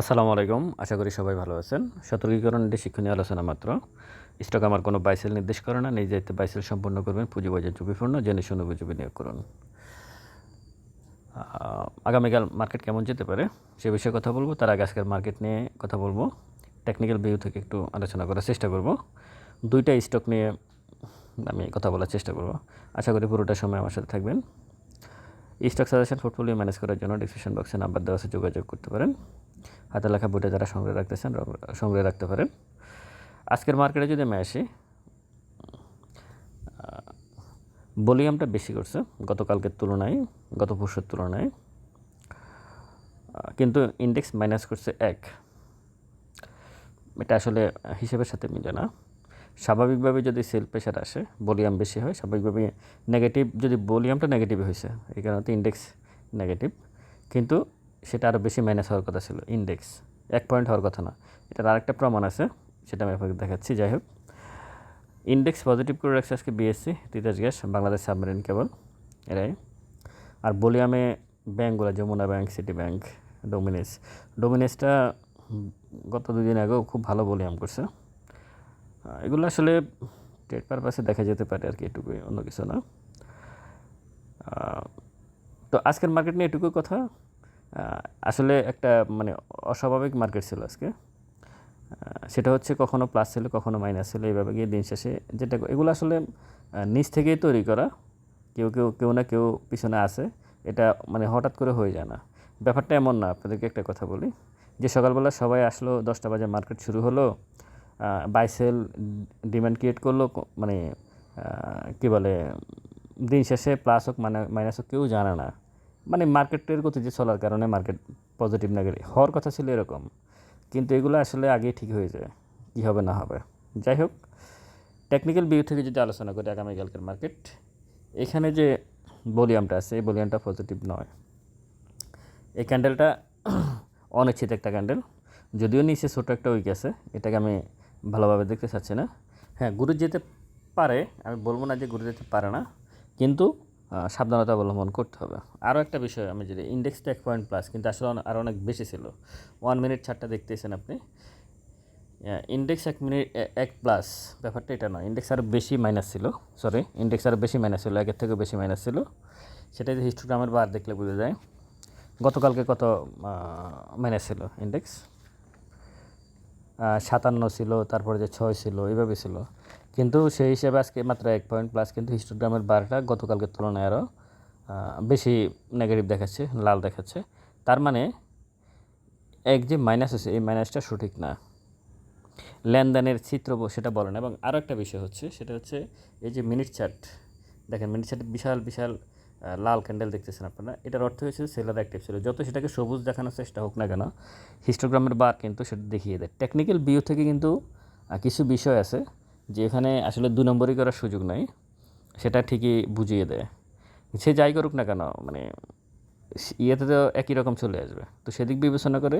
আসসালামু আলাইকুম। আশা করি সবাই ভালো আছেন। সতর্কীকরণ এটি শিক্ষণীয় আলোচনা মাত্র। স্টক আমার কোনো বাইসেল নির্দেশ করে না। নিজ দায়িত্বে বাইসেল সম্পন্ন করবেন। পুঁজিবাজার ঝুঁকিপূর্ণ। জেনে শুনে বুঝে বিনিয়োগ করুন। আগামীকাল মার্কেট কেমন যেতে পারে সে বিষয়ে কথা বলব। তার আগে আজকের মার্কেট নিয়ে কথা বলব। টেকনিক্যাল ভিউ থেকে একটু আলোচনা করার চেষ্টা করব। দুইটা স্টক নিয়ে আমি কথা বলার চেষ্টা করব। আশা করি পুরোটা সময় আমার সাথে থাকবেন। স্টক সাজেশন পোর্টফোলিও ম্যানেজ করার জন্য ডিসক্রিপশন বক্সে নাম্বার দেওয়া আছে। যোগাযোগ করতে পারেন। হাতে লেখা বইটা যারা সংগ্রহ রাখতেছেন সংগ্রহে রাখতে পারেন। আজকের মার্কেটে যদি আমি আসি ভলিউমটা বেশি করছে গতকালকের তুলনায়, গত পরশুর তুলনায়। কিন্তু ইন্ডেক্স মাইনাস করছে এক। এটা আসলে হিসেবের সাথে মিলে না। স্বাভাবিকভাবে যদি সেল প্রেশার আসে, ভলিউম বেশি হয়, স্বাভাবিকভাবে নেগেটিভ যদি ভলিউমটা নেগেটিভ হয়েছে এই কারণে ইন্ডেক্স নেগেটিভ কিন্তু সেটা আরও বেশি মাইনাস হওয়ার কথা ছিল ইন্ডেক্স এক পয়েন্ট হওয়ার কথা না। এটার আরেকটা প্রমাণ আছে, সেটা আমি আপনাকে দেখাচ্ছি, যাই হোক। ইন্ডেক্স পজিটিভ করে রাখছে আজকে BSC Titas gas, Bangladesh submarine cable এরাই। আর ভলিউমে ব্যাঙ্কগুলো Jamuna bank city bank dominance ডোমিনেসটা গত দুদিন আগেও খুব ভালো ভলিউম করছে। এগুলো আসলে ট্রেড পারপাসে দেখা যেতে পারে আর কি, এটুকুই, অন্য কিছু না। তো আজকের মার্কেট নিয়ে এটুকুই কথা। আসলে একটা মানে অস্বাভাবিক মার্কেট ছিল আজকে। সেটা হচ্ছে কখনো প্লাস ছিল, কখনো মাইনাস ছিল, এইভাবে গিয়ে দিন শেষে যেটা এগুলো আসলে নিচ থেকেই তৈরি করা। কেউ কেউ কেউ না কেউ পিছনে আছে। এটা মানে হঠাৎ করে হয়ে যায় না। ব্যাপারটা এমন না, আপনাদেরকে একটা কথা বলি। যে সকালবেলা সবাই আসলো, দশটা বাজে মার্কেট শুরু হলো বাইসেল ডিমান্ড ক্রিয়েট করল মানে কি বলে, দিন শেষে প্লাস হোক মানে মাইনাস হোক, কেউ জানে না। মানে মার্কেটের গতিতে চলার কারণে মার্কেট পজিটিভ নেগেটিভ হওয়ার কথা ছিল এরকম। কিন্তু এগুলো আসলে আগেই ঠিক হয়ে যায়, কী হবে না হবে। যাই হোক টেকনিক্যাল ভিউ থেকে যদি আলোচনা করি আগামীকালকের মার্কেট এখানে যে ভলিউমটা আছে, এই ভলিউমটা পজিটিভ নয়। এই ক্যান্ডেলটা অনিশ্চিত একটা ক্যান্ডেল যদিও নিচে ছোটো একটা উইক আছে, এটাকে আমি ভালোভাবে দেখতে চাচ্ছি না। হ্যাঁ গুরু যেতে পারে, আমি বলব না যে গুরু যেতে পারে না, কিন্তু সাবধানতা অবলম্বন করতে হবে। আরও একটা বিষয়, আমি যদি ইন্ডেক্সটা এক পয়েন্ট প্লাস কিন্তু আসলে আরও অনেক বেশি ছিল। ওয়ান মিনিট ছাড়টা দেখতেছেন আপনি। ইন্ডেক্স এক মিনিট এক প্লাস ব্যাপারটা এটা নয়। ইন্ডেক্স আরও বেশি মাইনাস ছিল সরি ইন্ডেক্স আরও বেশি মাইনাস ছিল একের থেকেও বেশি মাইনাস ছিল। সেটা যে হিস্টোগ্রামের বার দেখলে বোঝা যায়। গতকালকে কত মাইনাস ছিল ইন্ডেক্স সাতান্ন ছিল, তারপরে যে ছয় ছিল এইভাবে ছিল। কিন্তু সেই হিসেবে আজকে মাত্র এক পয়েন্ট প্লাস কিন্তু হিস্টোগ্রামের বারটা গতকালকের তুলনায় আরও বেশি নেগেটিভ দেখাচ্ছে, লাল দেখাচ্ছে। তার মানে এক যে মাইনাস আছে, এই মাইনাসটা সঠিক না। লেনদেনের চিত্র সেটা বলেন। এবং আরও একটা বিষয় হচ্ছে, সেটা হচ্ছে এই যে মিনিট চার্ট দেখেন মিনিট চার্টে বিশাল বিশাল লাল ক্যান্ডেল দেখতেছেন আপনারা। এটার অর্থ হচ্ছে সেলার অ্যাক্টিভ ছিল। যত সেটাকে সবুজ দেখানোর চেষ্টা হোক না কেন হিস্টোগ্রামের বার কিন্তু সেটা দেখিয়ে দেয়। টেকনিক্যাল ভিউ থেকে কিন্তু কিছু বিষয় আছে। যে এখানে আসলে দু নম্বরই করার সুযোগ নাই, সেটা ঠিকই বুঝিয়ে দেয়। সে যাই করুক না কেন মানে ইয়েতে তো একই রকম চলে আসবে। তো সেদিক বিবেচনা করে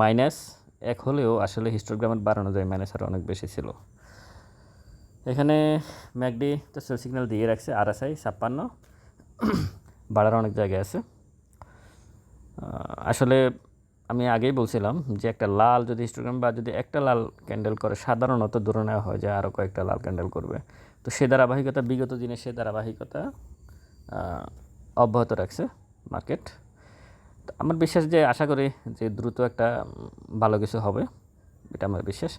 মাইনাস এক হলেও আসলে হিস্টোগ্রামের বাড়ানো যায় মাইনাস আরও অনেক বেশি ছিল। এখানে ম্যাকডি তো সেল সিগন্যাল দিয়ে রাখছে আরএসআই ছাপ্পান্ন, বাড়ার অনেক জায়গায় আছে। আসলে আমি আগেই বলছিলাম যে একটা লাল যদি হিস্টোগ্রাম বা যদি একটা লাল ক্যান্ডেল করে, সাধারণত ধরে নেওয়া হয় যে আরও কয়েকটা লাল ক্যান্ডেল করবে। তো সে ধারাবাহিকতা, বিগত দিনে সে ধারাবাহিকতা অব্যাহত রাখছে মার্কেট তো আমার বিশ্বাস যে, আশা করি যে দ্রুত একটা ভালো কিছু হবে, এটা আমার বিশ্বাস।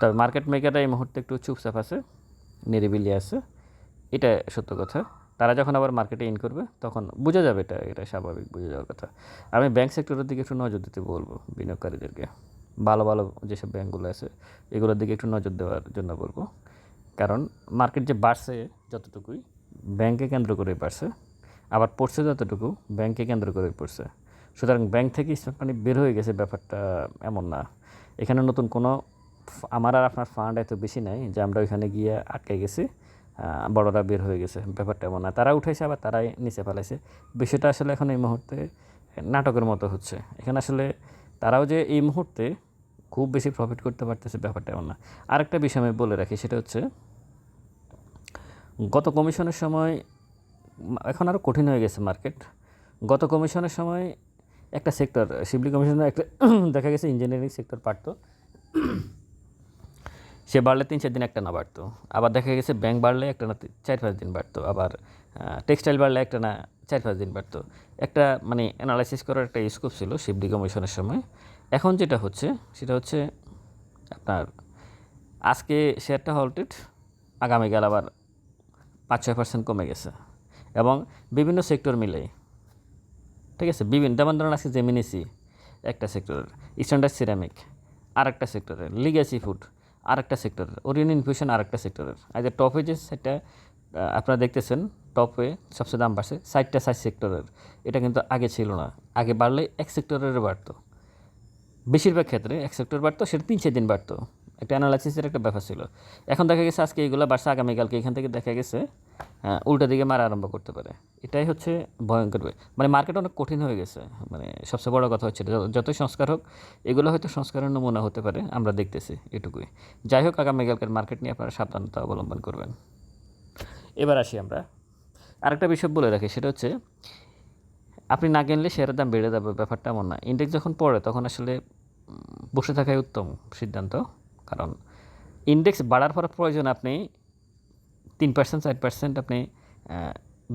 তবে মার্কেট মেকাররা এই মুহূর্তে একটু চুপচাপ আছে, নিরিবিলি আছে এটা সত্য কথা। তারা যখন আবার মার্কেটে ইন করবে, তখন বোঝা যাবে এটা এটা স্বাভাবিক বুঝে যাওয়ার কথা। আমি ব্যাংক সেক্টরের দিকে একটু নজর দিতে বলব বিনিয়োগকারীদেরকে। ভালো ভালো যেসব ব্যাংকগুলো আছে, এগুলোর দিকে একটু নজর দেওয়ার জন্য বলব। কারণ মার্কেট যে বাড়ছে যতটুকুই ব্যাংকে কেন্দ্র করেই বাড়ছে। আবার পড়ছে যতটুকু ব্যাংকে কেন্দ্র করেই পড়ছে। সুতরাং ব্যাংক থেকে স্মার্ট মানি বের হয়ে গেছে ব্যাপারটা এমন না। এখানে নতুন কোনো, আমার আর আপনার ফান্ড এত বেশি নাই যে আমরা ওইখানে গিয়ে আটকে গেছি। বড়রা বের হয়ে গেছে, ব্যাপারটা এমন না। তারা উঠেছে আবার তারাই নিচে ফেলেছে বিষয়টা আসলে এখন এই মুহূর্তে নাটকের মতো হচ্ছে। এখানে আসলে তারাও যে এই মুহূর্তে খুব বেশি প্রফিট করতে পারতেছে, ব্যাপারটা এমন না। আরেকটা বিষয় আমি বলে রাখি, সেটা হচ্ছে গত কমিশনের সময়, এখন আরও কঠিন হয়ে গেছে মার্কেট গত কমিশনের সময় একটা সেক্টর শিবলি কমিশনের একটা, দেখা গেছে ইঞ্জিনিয়ারিং সেক্টর পারতো। সে বাড়লে তিন চার দিন একটা না বাড়তো। আবার দেখা গেছে ব্যাংক বাড়লে একটা না চার পাঁচ দিন বাড়তো। আবার টেক্সটাইল বাড়লে একটা না চার পাঁচ দিন বাড়তো। একটা মানে অ্যানালাইসিস করার একটা স্কোপ ছিল শিবলি কমিশনের সময়। এখন যেটা হচ্ছে, সেটা হচ্ছে আপনার আজকে শেয়ারটা হল্টেড আগামীকাল আবার পাঁচ ছয় পার্সেন্ট কমে গেছে। এবং বিভিন্ন সেক্টর মিলে, ঠিক আছে? বিভিন্ন, যেমন ধরুন আজকে জেমিনিসি একটা সেক্টরের স্ট্যান্ডার্ড সিরামিক আর একটা সেক্টরের লিগাসি ফুড আর একটা সেক্টরের ওরিয়ন ইনফিউশন আর একটা সেক্টরের যে টপে যে সেটা আপনারা দেখতেছেন টপে সবচেয়ে দাম বাড়ছে সাইটটা সাইট সেক্টরের এটা কিন্তু আগে ছিল না। আগে বাড়লে এক সেক্টরের বাড়তো। বেশিরভাগ ক্ষেত্রে এক সেক্টর বাড়তো, সেটা তিন চার দিন বাড়তো। একটা অ্যানালাইসিসের একটা ব্যাপার ছিল। এখন দেখা গেছে আজকে এইগুলো বাড়ছে, আগামীকালকে এখান থেকে দেখা গেছে উল্টা দিকে মারা আরম্ভ করতে পারে। এটাই হচ্ছে ভয়ঙ্কর। মানে মার্কেট অনেক কঠিন হয়ে গেছে। মানে সবচেয়ে বড় কথা হচ্ছে। যতই সংস্কার হোক, এগুলো হয়তো সংস্কারের নমুনা হতে পারে, আমরা দেখতেছি এটুকুই। যাই হোক, আগামীকালকের মার্কেট নিয়ে আপনারা সাবধানতা অবলম্বন করবেন। এবার আসি আমরা। আরেকটা বিষয় বলে রাখি, সেটা হচ্ছে আপনি না কিনলে শেয়ারের দাম বেড়ে যাবে, ব্যাপারটা এমন না। ইন্ডেক্স যখন পড়ে, তখন আসলে বসে থাকাই উত্তম সিদ্ধান্ত। কারণ ইন্ডেক্স বাড়ার পর প্রয়োজন আপনি তিন পার্সেন্ট চার পার্সেন্ট আপনি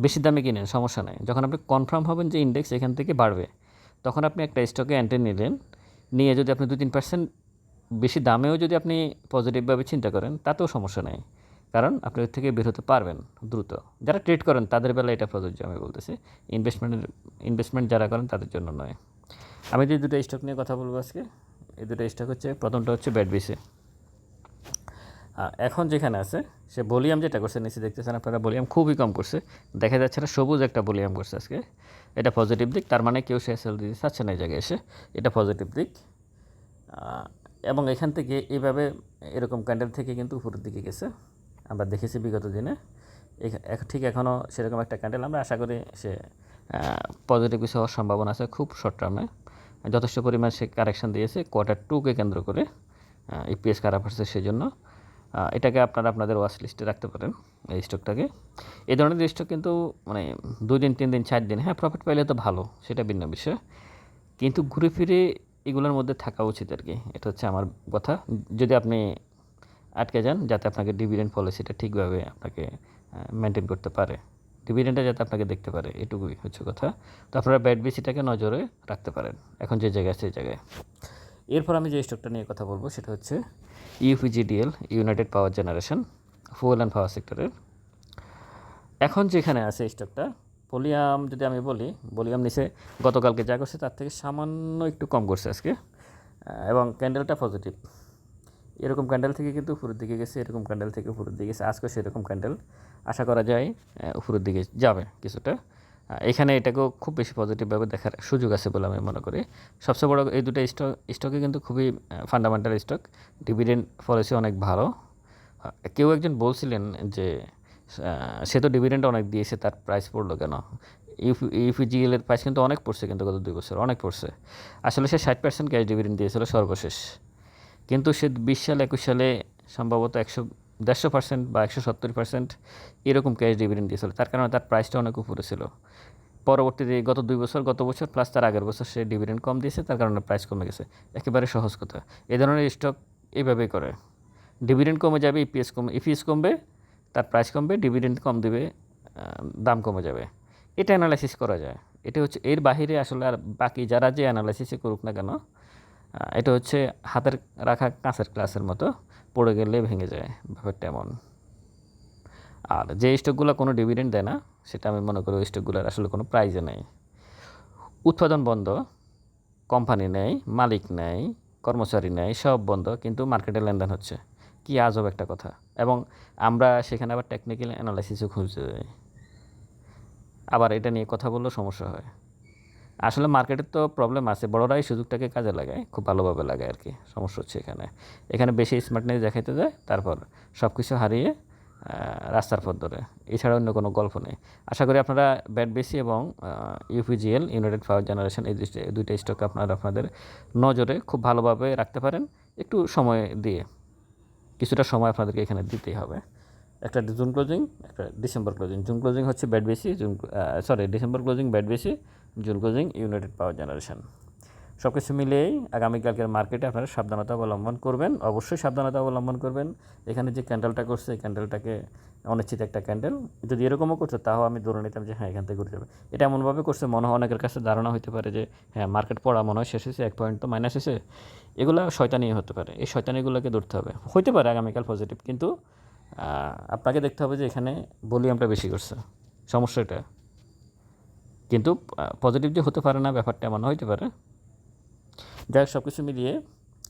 বেশি দামে কিনেন, সমস্যা নেই। যখন আপনি কনফার্ম হবেন যে ইন্ডেক্স এখান থেকে বাড়বে, তখন আপনি একটা স্টকে এন্ট্রি নিলেন, নিয়ে যদি আপনি দু তিন পার্সেন্ট বেশি দামেও যদি আপনি পজিটিভভাবে চিন্তা করেন, তাতেও সমস্যা নেই। কারণ আপনি ওর থেকে বের হতে পারবেন দ্রুত। যারা ট্রেড করেন, তাদের বেলা এটা প্রযোজ্য, আমি বলতেছি। ইনভেস্টমেন্টের ইনভেস্টমেন্ট যারা করেন, তাদের জন্য নয়। আমি যে দুটো স্টক নিয়ে কথা বলব আজকে, এই দুটো স্টক হচ্ছে, প্রথমটা হচ্ছে ব্যাডবিসি এখন যেখানে আছে, সে ভলিউম যেটা করছে, নিচে দেখতেছেন আপনারা, ভলিউম খুবই কম করছে। দেখা যাচ্ছে না সবুজ একটা ভলিউম করছে আজকে। এটা পজিটিভ দিক, তার মানে কেউ সে সেল দিতে চাচ্ছে না এই জায়গায় এসে। এটা পজিটিভ দিক। এবং এখান থেকে এইভাবে এরকম ক্যান্ডেল থেকে কিন্তু উপরের দিকে গেছে। আমরা দেখেছি বিগত দিনে। ঠিক এখনও সেরকম একটা ক্যান্ডেল আমরা আশা করি সে পজিটিভ কিছু হওয়ার সম্ভাবনা আছে খুব শর্ট টার্মে যথেষ্ট পরিমাণ সে কারেকশন দিয়েছে কোয়ার্টার টুকে কেন্দ্র করে ইপিএস খারাপ হচ্ছে সেই জন্য এটাকে আপনারা আপনাদের ওয়াচ লিস্টে রাখতে পারেন, এই স্টকটাকে এই ধরনের স্টক কিন্তু মানে দুই দিন, তিন দিন, চার দিন হ্যাঁ প্রফিট পাইলে তো ভালো, সেটা ভিন্ন বিষয়। কিন্তু ঘুরে ফিরে এগুলোর মধ্যে থাকা উচিত আর কি, এটা হচ্ছে আমার কথা। যদি আপনি আটকে যান, যাতে আপনাকে ডিভিডেন্ড পলিসিটা ঠিকভাবে আপনাকে মেনটেন করতে পারে। ডিভিডেন্ডটা যাতে আপনাকে দেখতে পারে, এটুকুই হচ্ছে কথা। তো আপনারা ব্যাড বিসিটাকে নজরে রাখতে পারেন, এখন যে জায়গায়, সেই জায়গায়। এরপর আমি যে স্টকটা নিয়ে কথা বলব সেটা হচ্ছে UPGDL united power generation fuel and power সেক্টরের এখন যেখানে আছে স্টকটা ভলিউম যদি আমি বলি, ভলিউম নিচে গতকালকে যা করছে তার থেকে সামান্য একটু কম করছে আজকে এবং ক্যান্ডেলটা পজিটিভ এরকম ক্যান্ডেল থেকে কিন্তু উপরের দিকে গেছে, এরকম ক্যান্ডেল থেকে উপরের দিকে গেছে আজকে সেরকম ক্যান্ডেল আশা করা যায় উপরের দিকে যাবে কিছুটা। এখানে এটাকেও খুব বেশি পজিটিভভাবে দেখার সুযোগ আছে বলে আমি মনে করি। সবচেয়ে বড় এই দুটো স্টক স্টকে কিন্তু খুবই ফান্ডামেন্টাল স্টক ডিভিডেন্ড পলিসি অনেক ভালো। কেউ একজন বলছিলেন যে সে তো ডিভিডেন্ড অনেক দিয়েছে, তার প্রাইস পড়ল কেন? ইউপিজিএল এর প্রাইস কিন্তু অনেক পড়ছে কিন্তু গত দুই বছর, অনেক পড়ছে। আসলে সে ষাট পার্সেন্ট ক্যাশ ডিভিডেন্ড দিয়েছিল সর্বশেষ। কিন্তু সে বিশ সাল, একুশ সালে সম্ভবত একশো দেড়শো পার্সেন্ট বা একশো সত্তর পার্সেন্ট এরকম ক্যাশ ডিভিডেন্ড দিয়েছিল। তার কারণে তার প্রাইসটা অনেক উপরে ছিল। পরবর্তীতে গত দুই বছর, গত বছর প্লাস তার আগের বছর সে ডিভিডেন্ড কম দিয়েছে, তার কারণে প্রাইস কমে গেছে। একেবারে সহজ কথা। এই ধরনের স্টক এইভাবেই করে। ডিভিডেন্ড কমে যাবে ইপিএস কমে ইপিএস কমবে, তার প্রাইস কমবে ডিভিডেন্ড কম দেবে দাম কমে যাবে। এটা অ্যানালাইসিস করা যায়। এটা হচ্ছে, এর বাহিরে আসলে আর বাকি যারা যে অ্যানালাইসিসে করুক না কেন এটা হচ্ছে হাতের রাখা কাঁচের ক্লাসের মতো। পড়ে গেলে ভেঙে যায়, ব্যাপারটা এমন। আর যে স্টকগুলো কোনো ডিভিডেন্ড দেয় না, সেটা আমি মনে করি ওই স্টকগুলোর আসলে কোনো প্রাইজে নেই। উৎপাদন বন্ধ কোম্পানি নেই, মালিক নেই, কর্মচারী নেই, সব বন্ধ, কিন্তু মার্কেটে লেনদেন হচ্ছে। কি আজব একটা কথা। এবং আমরা সেখানে আবার টেকনিক্যাল অ্যানালাইসিসও খুঁজতে যাই। আবার এটা নিয়ে কথা বললেও সমস্যা হয়। আসলে মার্কেটের তো প্রবলেম আছে। বড়রাই সুযোগটাকে কাজে লাগায়, খুব ভালোভাবে লাগায় আর কি সমস্যা হচ্ছে এখানে। এখানে বেশি স্মার্টনেস দেখাইতে যায়, তারপর সব কিছু হারিয়ে রাস্তার পথ ধরে। এছাড়া অন্য কোনো গল্প নেই। আশা করি আপনারা ব্যাট বেসি এবং ইউপিজিএল ইউনাইটেড পাওয়ার জেনারেশন এই দুইটা স্টক আপনারা আপনাদের নজরে খুব ভালোভাবে রাখতে পারেন। একটু সময় দিয়ে, কিছুটা সময় আপনাদেরকে এখানে দিতেই হবে। একটা জুন ক্লোজিং, একটা ডিসেম্বর ক্লোজিং। জুন ক্লোজিং হচ্ছে ব্যাড বেশি, June sorry December closing bad বেশি, June closing United Power Generation সব কিছু মিলিয়েই আগামীকালকের মার্কেটে আপনারা সাবধানতা অবলম্বন করবেন, অবশ্যই সাবধানতা অবলম্বন করবেন। এখানে যে ক্যান্ডেলটা করছে, এই ক্যান্ডেলটাকে অনিশ্চিত একটা ক্যান্ডেল যদি এরকমও করছে, তাও আমি ধরে নিতাম যে হ্যাঁ এখান থেকে ঘুরে যাবে। এটা এমনভাবে করছে, মনে হয় অনেকের কাছে ধারণা হতে পারে যে হ্যাঁ মার্কেট পড়া মনে হয় শেষ হয়েছে, এক পয়েন্ট তো মাইনাস হয়েছে এগুলো শয়তানি হতে পারে। এই শয়তানিগুলোকে ধরতে হবে। হতে পারে আগামীকাল পজিটিভ কিন্তু আপনাকে দেখতে হবে যে এখানে ভলিউমটা বেশি করছে। সমস্যা এটা। কিন্তু পজিটিভ যে হতে পারে না, ব্যাপারটা এমন হইতে পারে। যাই হোক সব কিছু মিলিয়ে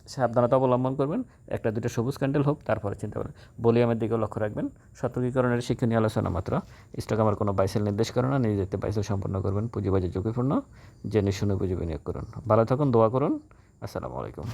সাবধানতা অবলম্বন করবেন। একটা দুটো সবুজ ক্যান্ডেল হোক, তারপরে চিন্তা করেন ভলিউমের দিকেও লক্ষ্য রাখবেন। সতর্কীকরণের শিক্ষণীয় আলোচনা মাত্র। স্টক আমার কোনো বাইসেল নির্দেশ করে না নিজেতে বাইসেল সম্পন্ন করবেন। পুঁজিবাজার ঝুঁকিপূর্ণ। জেনে শুনে, পুঁজি বিনিয়োগ করুন। ভালো থাকুন, দোয়া করুন। আসসালামু আলাইকুম।